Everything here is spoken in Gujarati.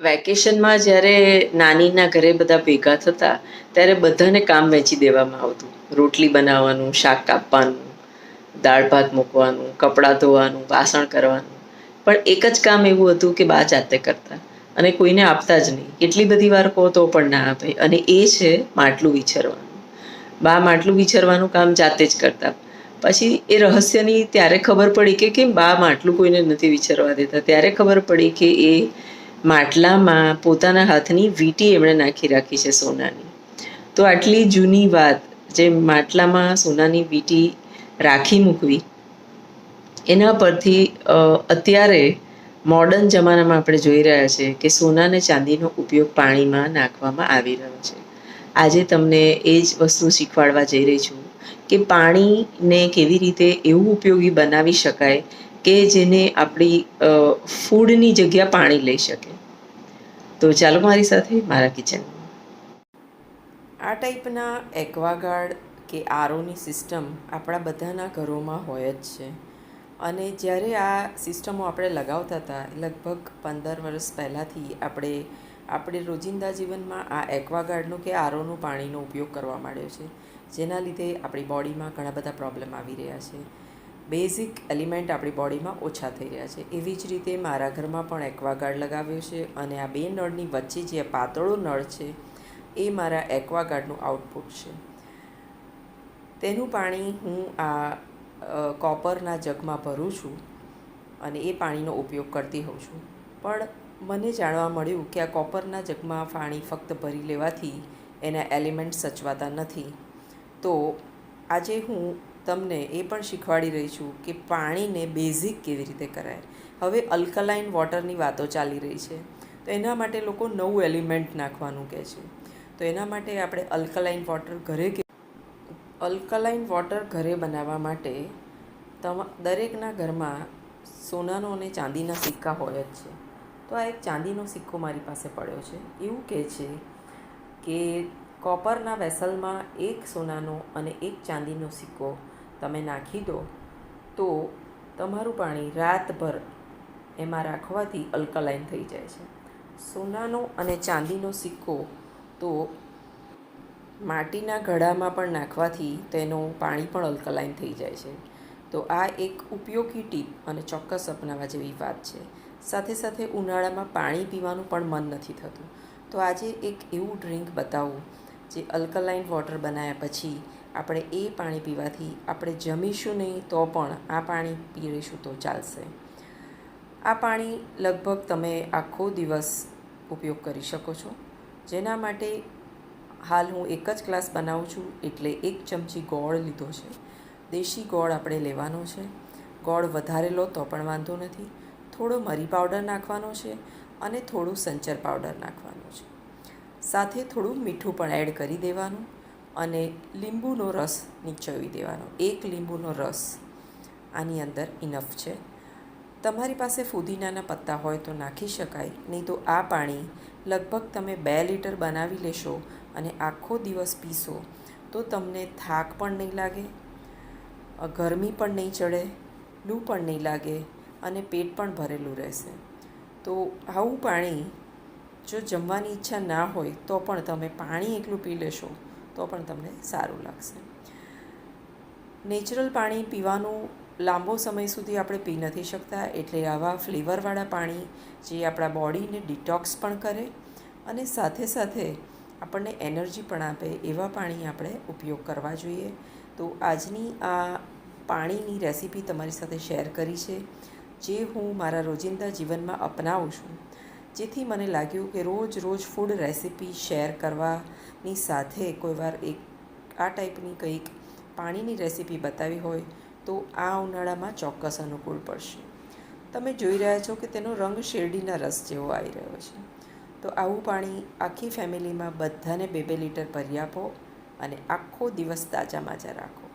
વેકેશનમાં જ્યારે નાનીના ઘરે બધા ભેગા થતા, ત્યારે બધાને કામ વહેંચી દેવામાં આવતું. રોટલી બનાવવાનું, શાક કાપવાનું, દાળ ભાત મૂકવાનું, કપડાં ધોવાનું, વાસણ કરવાનું. પણ એક જ કામ એવું હતું કે બા જાતે કરતા અને કોઈને આપતા જ નહીં. કેટલી બધી વાર કહો તો પણ ના આપે અને એ છે માટલું વિછરવાનું. બા માટલું વિછરવાનું કામ જાતે જ કરતા. પછી એ રહસ્યની ત્યારે ખબર પડી કે કેમ બા માટલું કોઈને નથી વિચારવા દેતા. ત્યારે ખબર પડી કે એ માટલામાં પોતાના હાથની વીંટી એમણે નાખી રાખી છે સોનાની. તો આટલી જૂની વાત, જે માટલામાં સોનાની વીંટી રાખી મૂકવી, એના પરથી અત્યારે મોડર્ન જમાનામાં આપણે જોઈ રહ્યા છીએ કે સોના અને ચાંદીનો ઉપયોગ પાણીમાં નાખવામાં આવી રહ્યો છે. આજે તમને એ જ વસ્તુ શીખવાડવા જઈ રહી છું કે પાણીને કેવી રીતે એવું ઉપયોગી બનાવી શકાય કે જેને આપણી ફૂડની જગ્યા પાણી લઈ શકે. તો ચાલો મારી સાથે મારા કિચનમાં આ ટાઈપના એક્વાગાર્ડ કે આરોની સિસ્ટમ આપણા બધાના ઘરોમાં હોય જ છે. અને જ્યારે આ સિસ્ટમો આપણે લગાવતા હતા, લગભગ પંદર વર્ષ પહેલાંથી આપણે આપણે રોજિંદા જીવનમાં આ એક્વાગાર્ડનો કે આરોનું પાણીનો ઉપયોગ કરવા માંડ્યો છે. જેના લીધે આપણી બોડીમાં ઘણા બધા પ્રોબ્લેમ આવી રહ્યા છે. બેઝિક એલિમેન્ટ આપણી બોડીમાં ઓછા થઈ રહ્યા છે. એવી જ રીતે મારા ઘરમાં પણ એક્વાગાર્ડ લગાવ્યું છે અને આ બે નળની વચ્ચે જે પાતળો નળ છે એ મારા એક્વાગાર્ડનું આઉટપુટ છે. તેનું પાણી હું આ કોપરના જગમાં ભરું છું અને એ પાણીનો ઉપયોગ કરતી હોઉં છું. પણ મને જાણવા મળ્યું કે આ કોપરના જગમાં પાણી ફક્ત ભરી લેવાથી એના એલિમેન્ટ સચવાતા નથી. તો આજે હું તમને એ પણ શીખવાડી રહી છું કે પાણીને બેઝિક કેવી રીતે કરાય. હવે અલ્કલાઇન વોટરની વાતો ચાલી રહી છે. તો એના માટે લોકો નવું એલિમેન્ટ નાખવાનું કહે છે. તો એના માટે આપણે અલ્કલાઇન વોટર ઘરે કે અલ્કલાઇન વોટર ઘરે બનાવવા માટે તમા દરેકના ઘરમાં સોનાનો અને ચાંદીના સિક્કા હોય જ છે. તો આ એક ચાંદીનો સિક્કો મારી પાસે પડ્યો છે. એવું કહે છે કે કોપરના વેસલમાં એક સોનાનો અને એક ચાંદીનો સિક્કો તમે નાખી દો, તો તમારું પાણી રાતભર એમાં રાખવાથી અલ્કલાઇન થઈ જાય છે. સોનાનો અને ચાંદીનો સિક્કો તો માટીના ઘડામાં પણ નાખવાથી તેનું પાણી પણ અલ્કલાઇન થઈ જાય છે. તો આ એક ઉપયોગી ટીપ અને ચોક્કસ અપનાવવા જેવી વાત છે. સાથે સાથે ઉનાળામાં પાણી પીવાનું પણ મન નથી થતું. તો આજે એક એવું ડ્રિંક બતાવું જે અલ્કલાઇન વોટર બનાવ્યા પછી આપણે એ પાણી પીવાથી આપણે જમીશું નહીં તો પણ આ પાણી પી તો ચાલશે. આ પાણી લગભગ તમે આખો દિવસ ઉપયોગ કરી શકો છો. જેના માટે હાલ હું એક જ ગ્લાસ બનાવું છું એટલે એક ચમચી ગોળ લીધો છે. દેશી ગોળ આપણે લેવાનો છે. ગોળ વધારે લો તો પણ વાંધો નથી. થોડો મરી પાવડર નાખવાનો છે અને થોડું સંચર પાવડર નાખવાનું છે. સાથે થોડું મીઠું પણ એડ કરી દેવાનું અને લીંબુનો રસ નીચોવી દેવાનો. એક લીંબુનો રસ. આની અંદર ઇનફ છે. તમારી પાસે ફુદીનાના પત્તા હોય તો નાખી શકાય, નહીં તો આ પાણી લગભગ તમે બે લીટર બનાવી લેશો અને આખો દિવસ પીશો તો તમને થાક પણ નહીં લાગે, ગરમી પણ નહીં ચડે, લૂ પણ નહીં લાગે અને પેટ પણ ભરેલું રહેશે. તો આવું પાણી જો જમવાની ઈચ્છા ના હોય, તો પણ તમે પાણી એકલું પી લેશો, તો પણ તમને સારું લાગશે. નેચરલ પાણી પીવાનું લાંબો સમય સુધી આપણે પી નથી શકતા, એટલે આવા ફ્લેવરવાળા પાણી જે આપણા બોડીને ડિટોક્સ પણ કરે અને સાથે સાથે આપણને એનર્જી પણ આપે, એવા પાણી આપણે ઉપયોગ કરવા જોઈએ. તો આજની આ પાણીની રેસીપી તમારી સાથે શેર કરી છે, જે હું મારા રોજિંદા જીવનમાં અપનાવું છું. જેથી મને લાગ્યું કે રોજ રોજ ફૂડ રેસીપી શેર કરવાની સાથે કોઈવાર એક, આ ટાઈપની કંઈક પાણીની રેસીપી બતાવી હોય, તો આ ઉનાળામાં ચોક્કસ અનુકૂળ પડશે. તમે જોઈ રહ્યા છો કે તેનો રંગ શેરડીના રસ જેવો આવી રહ્યો છે. તો આવું પાણી આખી ફેમિલીમાં બધાને બે બે લીટર ભરી આપો અને આખો દિવસ તાજા માજા રાખો.